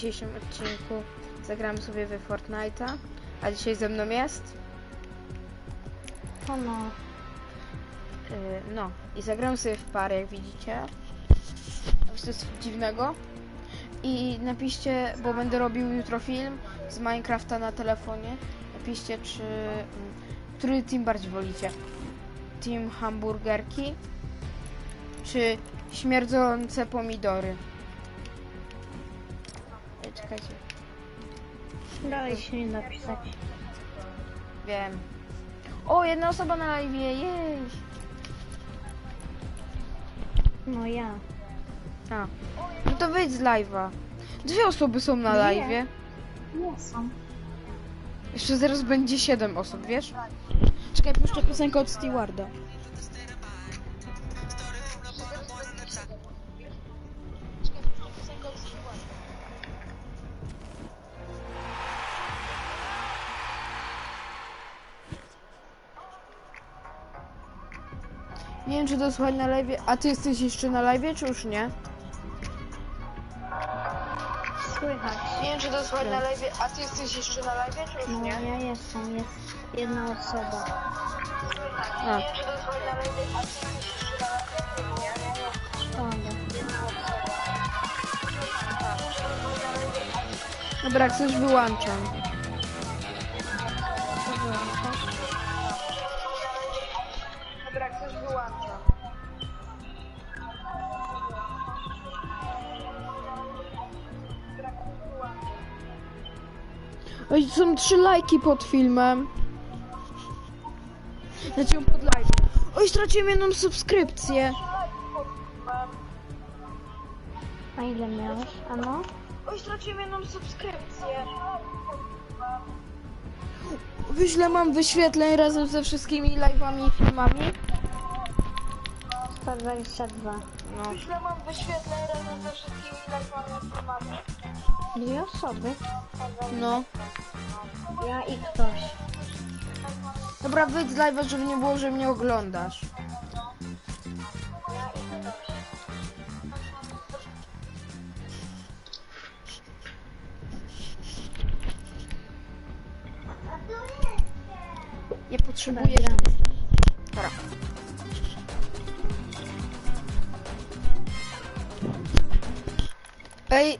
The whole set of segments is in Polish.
dzisiejszym odcinku zagramy sobie we Fortnite'a. A dzisiaj ze mną jest? O no, Yy, no. I zagramy sobie w parę, jak widzicie. Jest dziwnego. I napiszcie, bo będę robił jutro film z Minecrafta na telefonie. Napiszcie, czy... mm, Który team bardziej wolicie? Team hamburgerki? Czy śmierdzące pomidory? Ej, Czekajcie. dalej się nie napisać. Wiem. O, jedna osoba na live, jej! No ja. A. No to wyjdź z live'a. Dwie osoby są na live'ie. Nie są. Jeszcze zaraz będzie 7 osób, wiesz? Czekaj, puszczę piosenkę od Stewarda. Nie wiem, czy to słuchać na live. A ty jesteś jeszcze na live, czy już nie? Słychać. Nie wiem, czy to słuchać na live. A ty jesteś jeszcze na live, czy już No ja jestem, jest jedna osoba. A. Szkoda. Dobra, jak coś wyłączam. Oj, są trzy lajki pod filmem. Znaczy pod lajkiem. Oj, straciłem jedną subskrypcję. A ile miałeś? A no? Oj, straciłem jedną subskrypcję. Wyślę mam wyświetleń razem ze wszystkimi live'ami i filmami. 122. No. Wyślę mam wyświetleń razem ze wszystkimi live'ami i filmami. Dwie osoby. No. Ja i ktoś. Dobra, wyjdź z live'a, żeby nie było, że mnie oglądasz. Ja potrzebuję... Dobra. Dobra. Ej,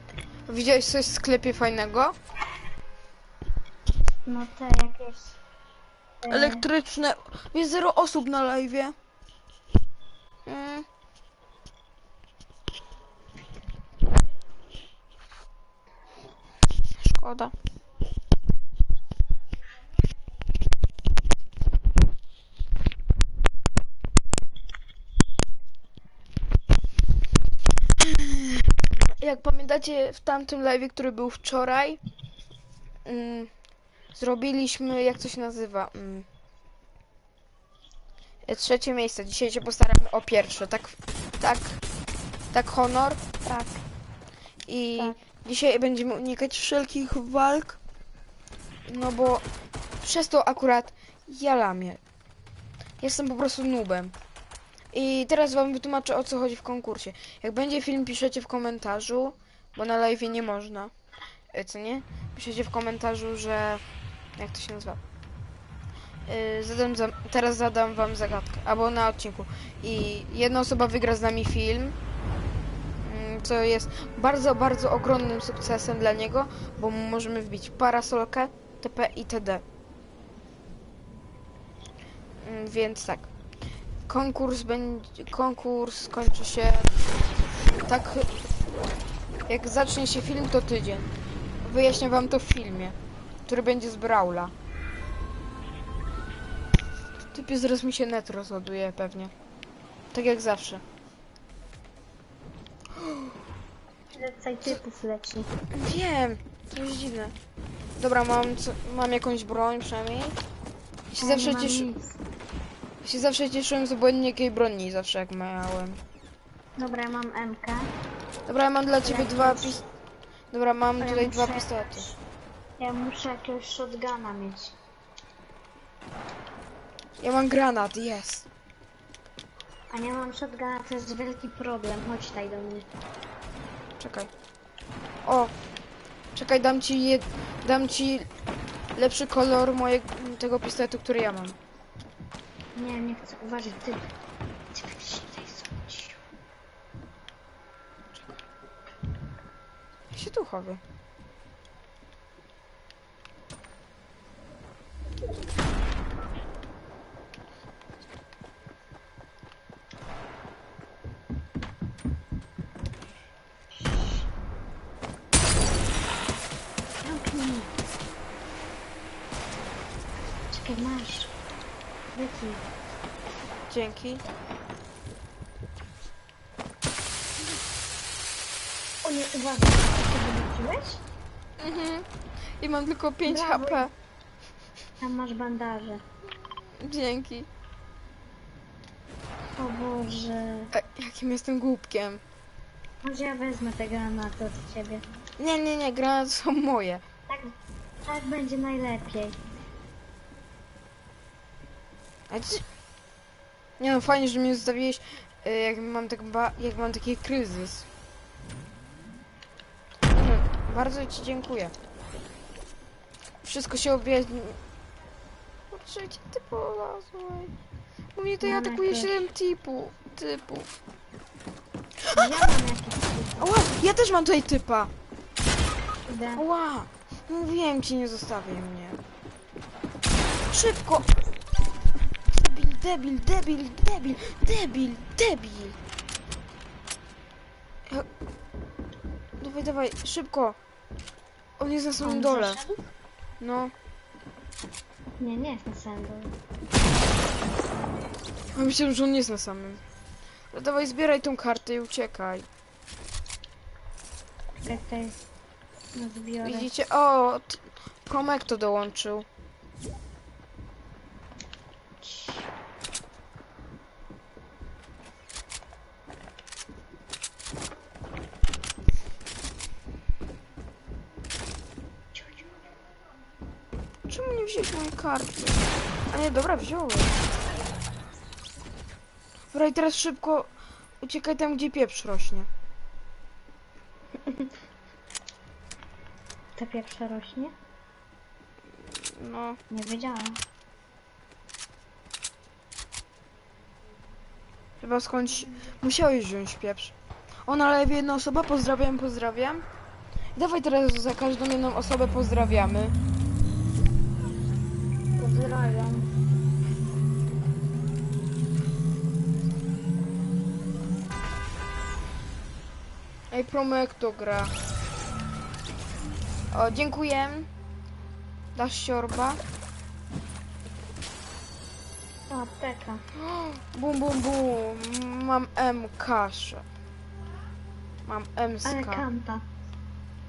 widziałeś coś w sklepie fajnego? No te jakieś... e, Elektryczne. Jest zero osób na live. Mm. Szkoda. Jak pamiętacie w tamtym live, który był wczoraj, mm, zrobiliśmy, jak to się nazywa? Mm, e, trzecie miejsce. Dzisiaj się postaramy o pierwsze. Tak, tak, tak honor. Tak. I Tak. dzisiaj będziemy unikać wszelkich walk. No bo przez to akurat ja lamię. Jestem po prostu nubem. I teraz wam wytłumaczę o co chodzi w konkursie. Jak będzie film, piszecie w komentarzu, bo na live nie można. E, Co nie? Piszecie w komentarzu, że. Jak to się nazywa? Yy, zadam za... Teraz zadam wam zagadkę, albo na odcinku. I jedna osoba wygra z nami film, mm, co jest bardzo, bardzo ogromnym sukcesem dla niego, bo możemy wbić parasolkę, TP i TD. Mm, Więc tak. Konkurs będzie. Konkurs kończy się. Tak. Jak zacznie się film, to tydzień. Wyjaśnię wam to w filmie, który będzie z Brawla. Typie zaraz mi się net rozładuje pewnie. Tak jak zawsze. Więcej typów leci. Wiem, to jest dziwne. Dobra, mam, co, mam jakąś broń przynajmniej. Się, Ja zawsze nie mam cieszy, nic. ja się zawsze cieszyłem z obojętnej broni, zawsze jak miałem. Dobra, ja mam MK. Dobra, ja mam dla ciebie dwa pis... Dobra, mam ja tutaj dwa pistolety. Ja muszę jakiegoś shotguna mieć. Ja mam granat, jest. A nie mam shotguna, to jest wielki problem. Chodź tutaj do mnie. Czekaj. O, Czekaj, dam ci jed... dam ci lepszy kolor mojego tego pistoletu, który ja mam. Nie, nie chcę. Uważaj, ty. Ty się tutaj. Ja się tu chowy. Zamknij. Czekaj, masz. Wytnij. Dzięki. O nie, uważaj. Ty to wróciłeś? Mhm. I mam tylko 5 Brawo. HP. Tam masz bandaże. Dzięki. O Boże. E, jakim jestem głupkiem. Może ja wezmę te granaty od ciebie. Nie, nie, nie, granaty są moje. Tak, tak będzie najlepiej. A ci... Nie no, fajnie, że mnie zostawiłeś, e, jak mam, tak jak mam taki kryzys. Nie, bardzo ci dziękuję. Wszystko się objaśni... Patrzcie, ty polazłeś. U mnie to ja atakuję też. 7 typu, typów. Ja mam Ała, ja też mam tutaj typa. Ała, mówiłem ci, nie zostawię mnie. Szybko. Debil, debil, debil, debil, debil. Ja... Dawaj, dawaj, szybko. On jest na samym On dole. zaszedł? No, Nie, nie jest na samym dole. a myślałem, że on jest na samym. No dawaj, zbieraj tą kartę i uciekaj. Czekaj, tutaj no zbiorę. Widzicie? O, Promek to dołączył. Czemu nie wziąłeś mojej karty? Dobra, wziąłem. Dobra, i teraz szybko uciekaj tam, gdzie pieprz rośnie. Ta pierwsza rośnie? No, Nie wiedziałam. chyba skądś musiałeś wziąć pieprz. O, na lewie jedna osoba, pozdrawiam, pozdrawiam. Dawaj teraz za każdą jedną osobę pozdrawiamy. Ej, Promek to gra. O, dziękuję. Dasz siorba. O, apteka. Bum, bum, bum. Mam M kaszę. Mam M Ale ska. kampa.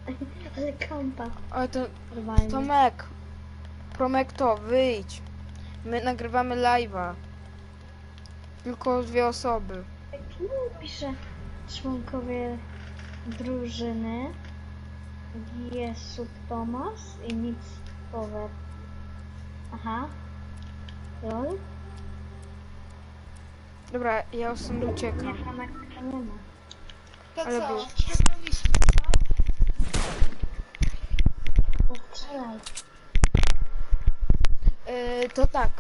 Ale kampa. Ale to Normalnie. Tomek. Promek to, wyjdź. My nagrywamy live'a. Tylko dwie osoby. Tu pisze członkowie drużyny. Jesub Tomas i Nic Power. Aha. Lol. Dobra, ja Nie, uciekam. To Ale co? był. Yy, to tak.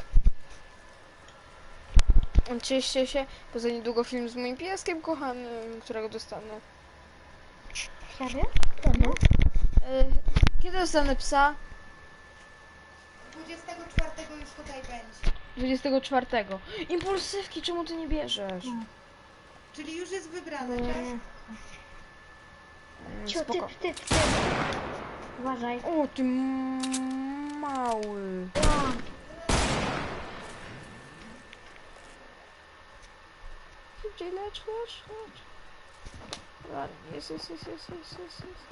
Cieszcie się, bo za niedługo film z moim pieskiem kochanym, którego dostanę. Serio? Kiedy? Yy, kiedy dostanę psa? 24 już tutaj będzie. 24. Impulsywki, czemu ty nie bierzesz? Czyli już jest wybrane, Nie. tak? Mm, Cio, Spoko. typ, typ, typ. Uważaj. O, ty mały. A, Szybciej lecz, lecz, lecz. Dobra, Jest, jest, jest, jest, jest, jest, jest.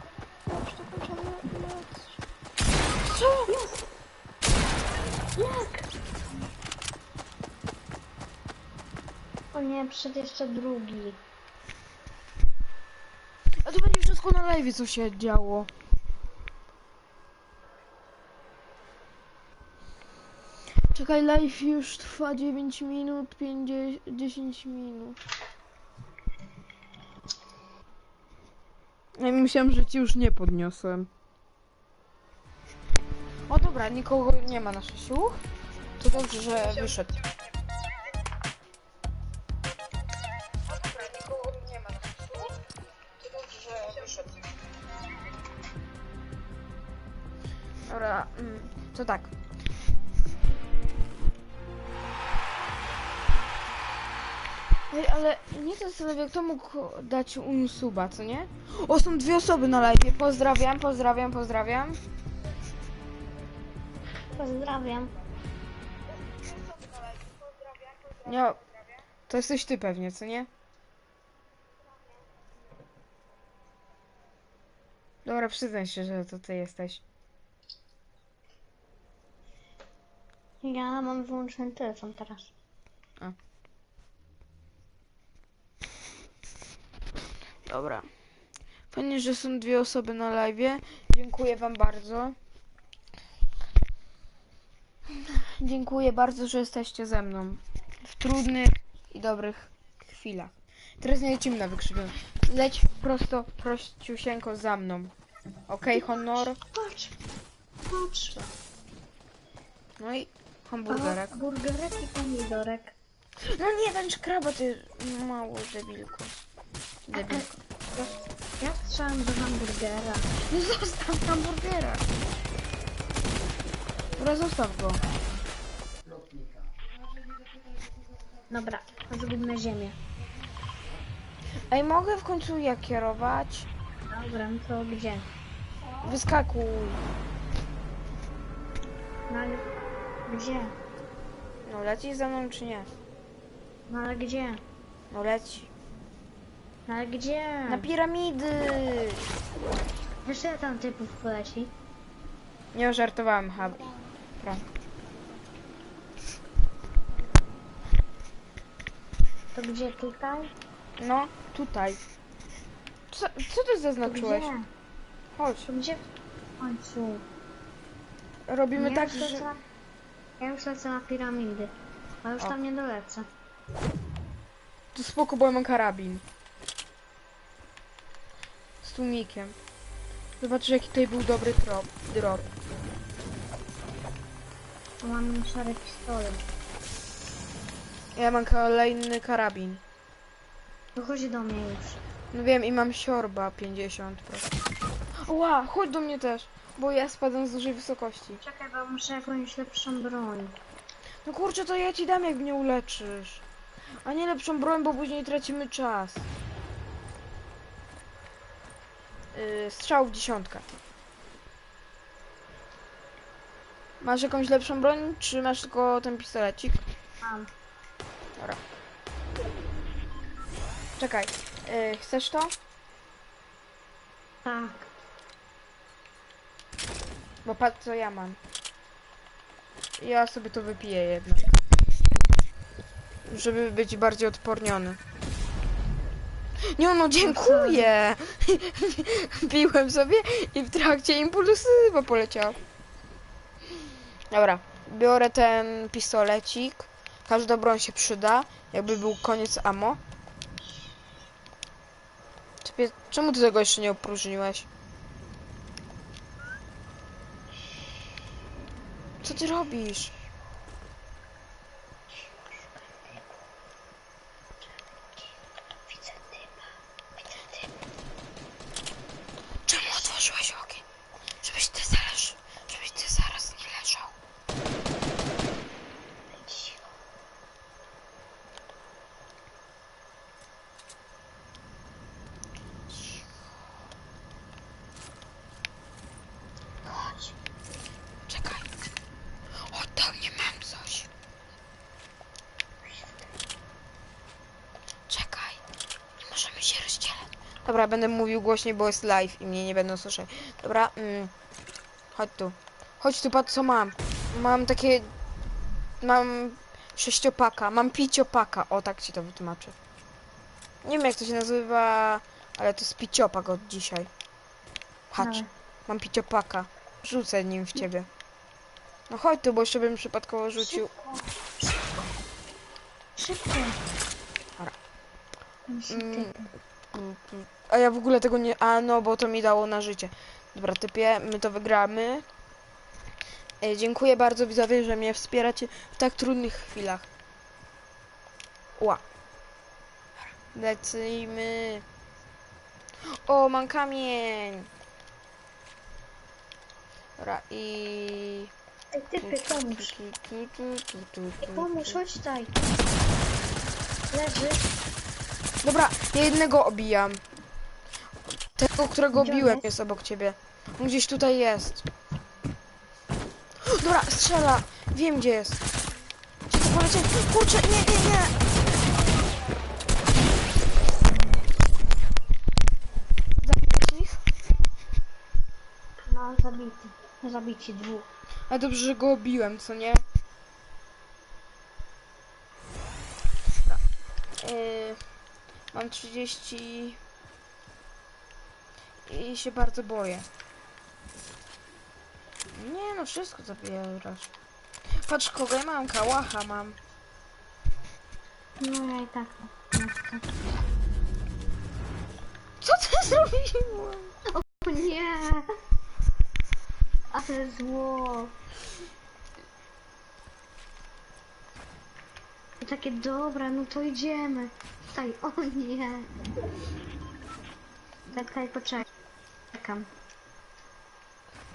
Lecz, to kończymy, lecz. Co? Jak? O nie, przed jeszcze drugi. A to będzie wszystko na live, co się działo. Czekaj, live już trwa 9 minut, 50, 10 minut. Ja myślałem, że ci już nie podniosłem. O dobra, nikogo nie ma na sześciu. To dobrze, że wyszedł. Dobra, mm, to tak. Ale nie zastanawiam, kto mógł dać unsuba, co nie? O, są dwie osoby na live. Pozdrawiam, pozdrawiam, pozdrawiam. Pozdrawiam. Nie, to jesteś ty pewnie, co nie? Dobra, przyznaj się, że to ty jesteś. Ja mam wyłączony telefon teraz. Dobra. Fajnie, że są dwie osoby na live. Dziękuję wam bardzo. Dziękuję bardzo, że jesteście ze mną. W trudnych i dobrych chwilach. Teraz nie lecimy na wykrzywiony. Leć prosto, prościusieńko za mną. Okej, honor. Patrz. Patrz. No i hamburgerek. O, Burgerek i pomidorek. No nie, ten kraba, ty mało debilku. Debilku. Ja strzelam do hamburgera. No zostaw hamburgera. Dobra, zostaw go. Dobra, zróbmy ziemię. Ej, mogę w końcu ja kierować? Dobra, no to gdzie? Wyskakuj. No ale gdzie? No leci za mną czy nie? No ale gdzie? No leci. Ale gdzie? Na piramidy. Jeszcze tam typów poleci? Nie żartowałem, ha. Dobra. To gdzie tutaj? No, tutaj. Co, co ty To zaznaczyłeś? gdzie? Chodź. To gdzie w końcu? Robimy tak, że... ja już lecę na piramidy. A już O. tam nie dolecę. To spoko, bo ja mam karabin. Z tłumikiem. Zobaczysz, jaki tutaj był dobry trop, drop. Mam szary pistolet. Ja mam kolejny karabin. To chodź do mnie już. No wiem, i mam siorba 50%. Ła, chodź do mnie też, bo ja spadam z dużej wysokości. Czekaj, bo muszę jakąś lepszą broń. No kurczę, to ja ci dam, jak mnie uleczysz. A nie lepszą broń, bo później tracimy czas. Yy, strzał w dziesiątkę. Masz jakąś lepszą broń, czy masz tylko ten pistolecik? Mam. Dobra. Czekaj, yy, chcesz to? Tak. Bo patrz co ja mam. Ja sobie to wypiję jednak. Żeby być bardziej odporniony. Nie no, dziękuję! Piłem sobie i w trakcie impulsywa poleciał. Dobra, biorę ten pistolecik. Każda broń się przyda, jakby był koniec ammo. Czepie- Czemu ty tego jeszcze nie opróżniłeś? Co ty robisz? Widzę typa. Widzę typa. Czemu otworzyłeś ogień? Żebyś ty zaraz, żebyś ty zaraz nie leżał. Cicho. Chodź. Czekaj. Oddał mnie mam coś. Czekaj. Nie możemy się rozdzielać. Dobra, będę mówił głośniej, bo jest live i mnie nie będą słyszeć. Dobra, mm, chodź tu. Chodź tu, patrz co mam. Mam takie... Mam sześciopaka, mam piciopaka. O, tak ci to wytłumaczę. Nie wiem jak to się nazywa, ale to jest piciopak od dzisiaj. Patrz. Dobra. Mam piciopaka. Rzucę nim w ciebie. No chodź tu, bo jeszcze bym przypadkowo rzucił. Szybko. Szybko. Dobra. Tam się Mm. A ja w ogóle tego nie... A no, bo to mi dało na życie. Dobra, typie, my to wygramy. E, dziękuję bardzo widzowie, że mnie wspieracie w tak trudnych chwilach. Ła. Lecimy. O, mam kamień. Dobra, i... Ej, typy, pomóż. Tu, Pomóż, chodź tutaj. Leży. Dobra, ja jednego obijam. Tego, którego Gdzie on biłem jest? jest obok ciebie. On gdzieś tutaj jest. Dobra, strzela. Wiem gdzie jest. Gdzie to poleciał? Kurczę, nie, nie, nie. Zabiłeś ich? No, zabity. Zabici dwóch. A dobrze, że go obiłem, co nie? Dobra. Yy, mam 30 i się bardzo boję. Nie no, wszystko zabierasz. Patrz kogo ja mam, kałacha mam. No ja i tak. Co ty zrobiłem? O nie! Ale zło. I takie dobra, no to idziemy. Tutaj, o nie. Czekaj, poczekaj. Czekam.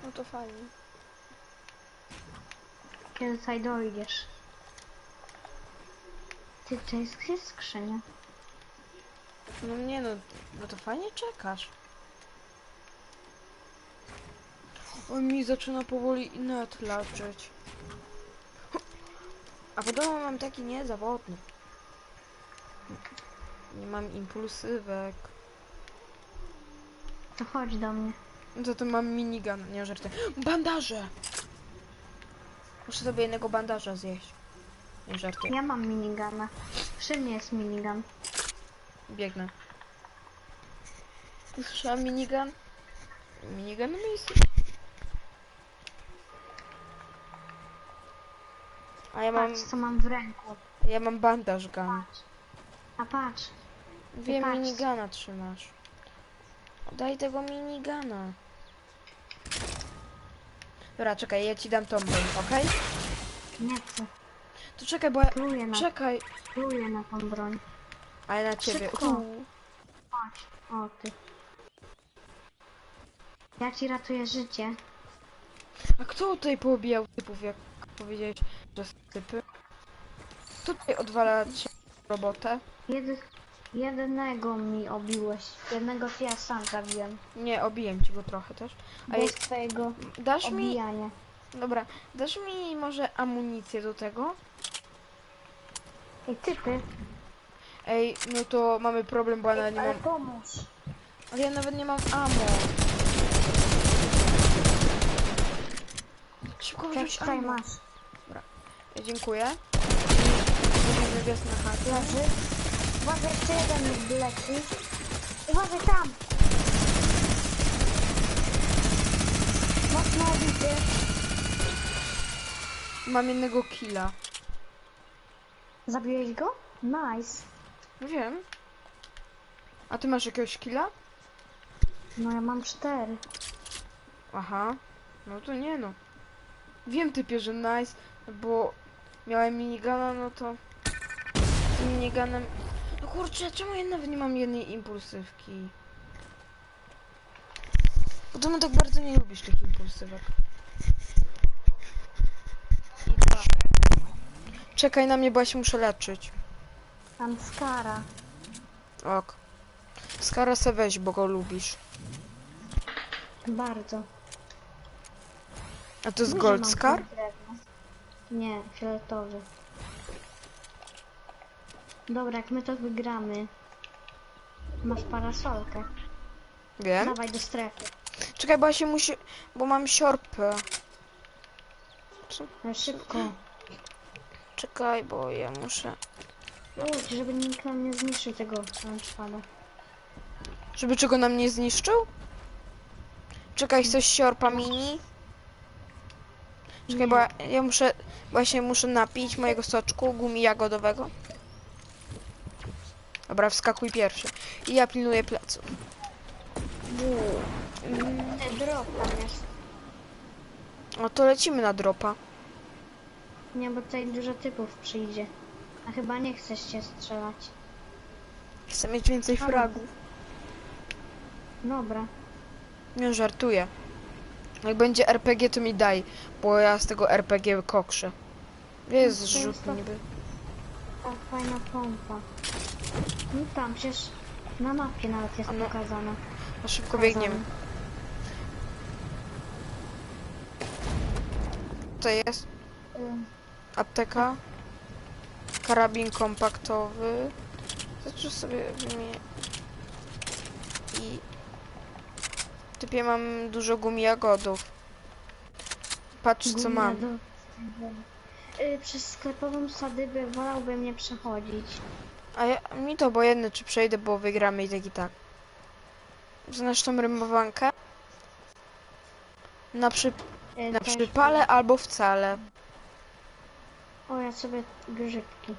No to fajnie. Kiedy tutaj dojdziesz. Ty, to jest jest skrzynia? No nie no, no to fajnie czekasz. On mi zaczyna powoli net leczyć. A podobno mam taki niezawodny. Nie mam impulsywek. To chodź do mnie. Za to mam minigun, nie żarty. Bandaże! Muszę sobie jednego bandaża zjeść. Nie żarty. Ja mam minigana. Przy mnie jest minigun. Biegnę. Słyszałam minigun? Minigun na miejscu. A ja mam, Patrz, co mam w ręku. ja mam bandaż gun. Patrz. A patrz. Wiem, patrz. minigana trzymasz. Daj tego minigana. Dobra, czekaj, ja ci dam tą broń, okej? Nie chcę. To czekaj, bo ja... Pluję na, Czekaj, pluję na tą broń. a ja na ciebie. Szybko. Uuu. Chodź. O, ty. Ja ci ratuję życie. A kto tutaj poobijał typów, jak powiedziałeś, że są typy? Kto tutaj odwala cię robotę? Jedy, jednego mi obiłeś. Jednego ci ja sam zabiłem. Nie, obiję ci go trochę też. A Bez jest, twojego dasz mi... obijania. Dobra, dasz mi może amunicję do tego? Ej, typy. Ej, no to mamy problem, bo ja nie Ale mam... pomóż. Ale ja nawet nie mam ammo. Szybko ammo. masz. Dziękuję. Zrobimy wiosnę chatę. Leży. Uważaj, jeszcze jeden leci. Uważaj tam. Mocno obity. Mam jednego killa. Zabiłeś go? Nice. Wiem. A ty masz jakiegoś killa? No ja mam cztery. Aha. No to nie no. Wiem typie, że nice, bo miałem minigana, no to z miniganem... Kurczę, czemu ja nawet nie mam jednej impulsywki? Podobno tak bardzo nie lubisz tych impulsywek. Czekaj na mnie, bo ja się muszę leczyć. Tam skara. Ok. Skara se weź, bo go lubisz. Bardzo. A to jest Gold mam Scar? Nie, fioletowy. Dobra, jak my to wygramy. Masz parasolkę. Wiem. Dawaj do strefy. Czekaj, bo ja się musi... bo mam siorpę. Co? No szybko. Czekaj, bo ja muszę... Uć, żeby nikt nam nie zniszczył tego launchpada. Żeby czego nam nie zniszczył? Czekaj, chcesz siorpa mini? Czekaj, bo ja, ja muszę... Właśnie muszę napić mojego soczku gumi jagodowego. Dobra, wskakuj pierwszy. I ja pilnuję pleców. Mm, drop tam jest. No to lecimy na dropa. Nie, bo tutaj dużo typów przyjdzie. A chyba nie chcesz się strzelać. Chcę mieć więcej fragów. Dobra. Nie żartuję. Jak będzie RPG, to mi daj, bo ja z tego RPG kokrzę. Jest to- niby. Ta fajna pompa. No tam przecież na mapie nawet jest A no. pokazana. No szybko biegniemy. To jest Ym, apteka. Karabin kompaktowy. Zaczę sobie wymienię. I... Typie mam dużo gumi jagodów. Patrz co mam. do- Y, przez sklepową sadybę wolałbym nie przechodzić. A ja, mi to obojętne czy przejdę, bo wygramy i tak i tak. Znasz tą rymowankę? Na, przy, Y, na też- przypale albo wcale. O, ja sobie grzybki.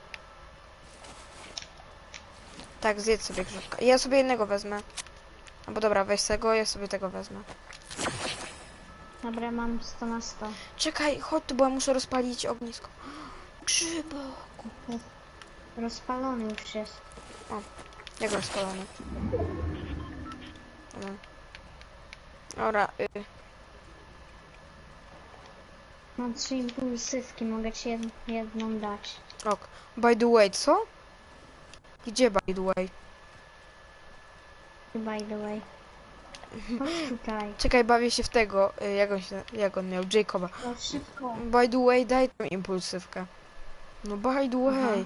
Tak, zjedz sobie grzybka. Ja sobie jednego wezmę. Albo dobra, weź tego, ja sobie tego wezmę. Dobra, mam 100 na 100. Czekaj, chodź tu, bo ja muszę rozpalić ognisko. Grzybo. Rozpalony już jest. Jak rozpalony? Dobra. Dobra, y, Mam trzy impulsywki, mogę ci jed jedną dać. ok. By the way, co? Gdzie by the way? By the way. Chodź tutaj. Czekaj, bawię się w tego, y, jak on, się, jak on miał, Jacoba. No szybko. By the way, daj tą impulsywkę. No by the way. Aha.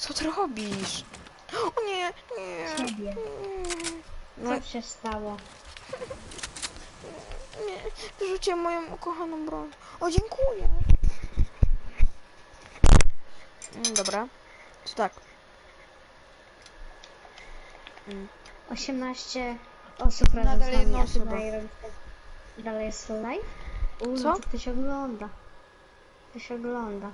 Co ty robisz? O nie, nie. Ciebie. No, Co się stało? nie, wyrzuciłem moją ukochaną broń. O, dziękuję. Mm, Dobra, to tak. Mm. 18 osób razem Nadal z nami. jedna a ty osoba. dalej jest live? U, Co? to ktoś ogląda. Ktoś ogląda.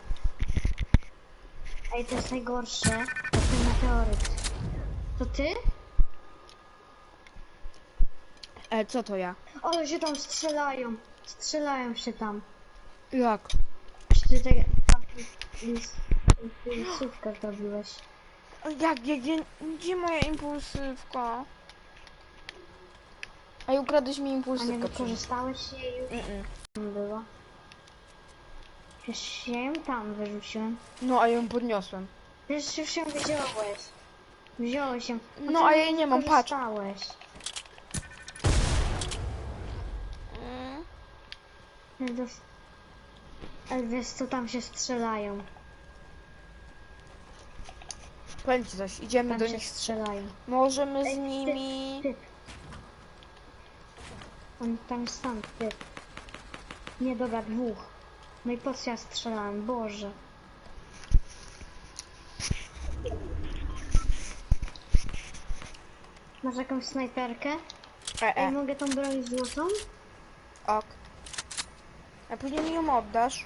Ej, to jest najgorsze. To ten meteoryt. To ty? E, co to ja? O, się tam strzelają. Strzelają się tam. Jak? Czy jest impulsówkę zrobiłeś? Jak, jak, jak, gdzie moja impulsywka? A ukradłeś mi A nie impulsywkę. wykorzystałeś jej już? Mm-mm. Tam było. Przecież ja ją tam wyrzuciłem. No, a ją podniosłem. Przecież już ją wziąłeś. Wziąłeś ją. No, a ja jej nie mam, patrz. Wykorzystałeś. Mm. Dos- Ale wiesz co, tam się strzelają. Powiem ci coś, idziemy Tam do się nich. strzelają. Możemy z ty- nimi... Typ. On tam jest tam, typ. Nie, dobra, dwóch. No i po co ja strzelałem? Boże. Masz jakąś snajperkę? E, e, mogę tą broń złotą? ok. A później mi ją oddasz.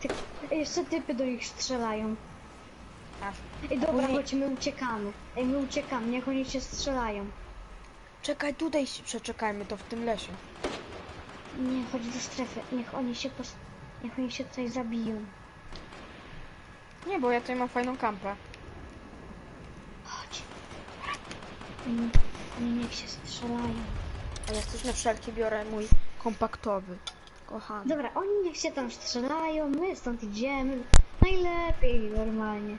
Ty... Jeszcze typy do nich strzelają. Aż. Ej, dobra, Później- chodź, my uciekamy. Ej, my uciekamy, niech oni się strzelają. Czekaj, tutaj się przeczekajmy, to w tym lesie. Nie, chodź do strefy, niech oni się pos... Niech oni się tutaj zabiją. Nie, bo ja tutaj mam fajną kampę. Chodź. Oni, oni niech się strzelają. A ja też na wszelkie biorę mój kompaktowy. Kochany. Dobra, oni niech się tam strzelają, my stąd idziemy. Najlepiej normalnie.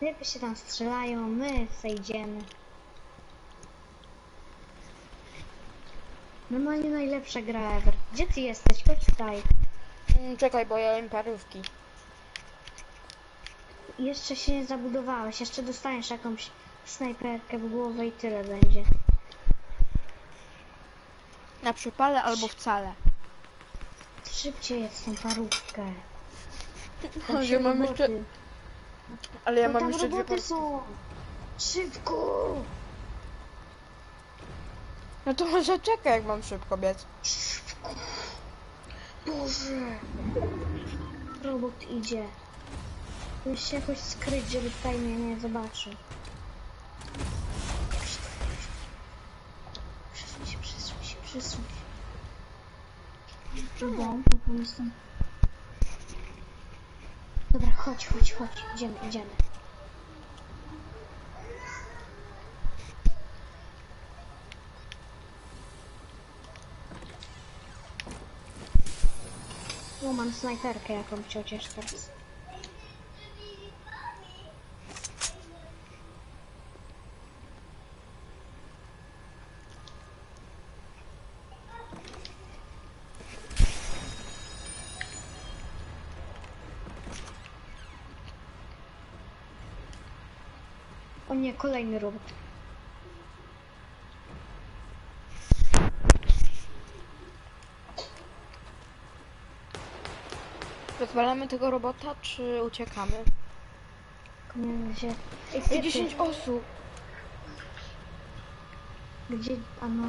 Lepiej się tam strzelają, my zejdziemy. Normalnie najlepsza gra ever. Gdzie ty jesteś? Chodź tutaj. Mm, Czekaj, bo ja jem parówki. Jeszcze się nie zabudowałeś, jeszcze dostaniesz jakąś snajperkę w głowę i tyle będzie. Na przypale albo wcale. Szybciej jest tą parówkę. Ale ja mam jeszcze... Ale ja no mam tam jeszcze dwie roboty parówki. są! Szybko! No to może czekaj, jak mam szybko biec. Boże! Robot idzie. Muszę się jakoś skryć, żeby tutaj mnie nie zobaczył. Przesuń się. Idę, tylko jestem. Dobra, chodź, chodź, chodź. Idziemy, idziemy. O, mam snajperkę jakąś chociaż teraz. O nie, kolejny robot. Rozwalamy tego robota, czy uciekamy? Gdzie... Ej, Ej, typy. 10 osób. Gdzie... A no...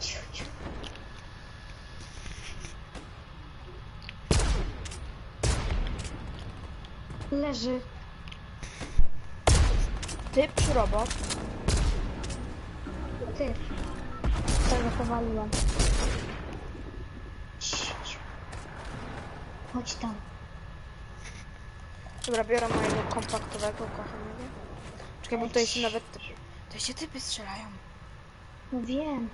Ciu, ciu. Leży. Typ czy robot? Ty. Tego ciu. Chodź tam. Dobra, biorę mojego kompaktowego, kochanego. Czekaj, bo tutaj się nawet... Tutaj się typy strzelają. No wiem.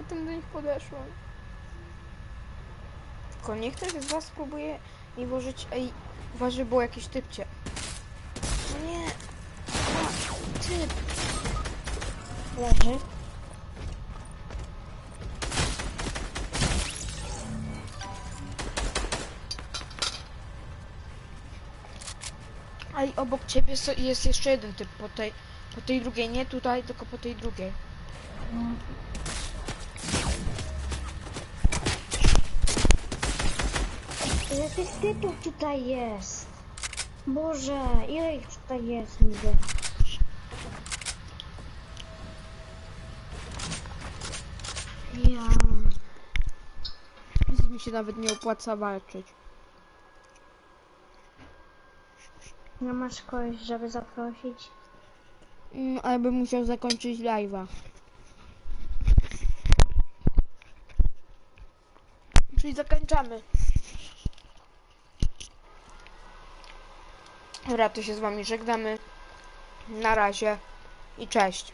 Ja tam do nich podeszłam. Tylko niech ktoś z was spróbuje mi włożyć... Ej, uważaj, było jakieś typcie. No nie. A, typ. Leży. Ej, obok ciebie jest jeszcze jeden typ po tej... Po tej drugiej, nie tutaj, tylko po tej drugiej. No. Ile tych typów tutaj jest? Boże, ile ich tutaj jest niby? Ja... Z mi się nawet nie opłaca walczyć. Nie masz kogoś, żeby zaprosić? Mm, ale bym musiał zakończyć live'a. Czyli zakończamy. Dobra, to się z wami żegnamy. Na razie i cześć.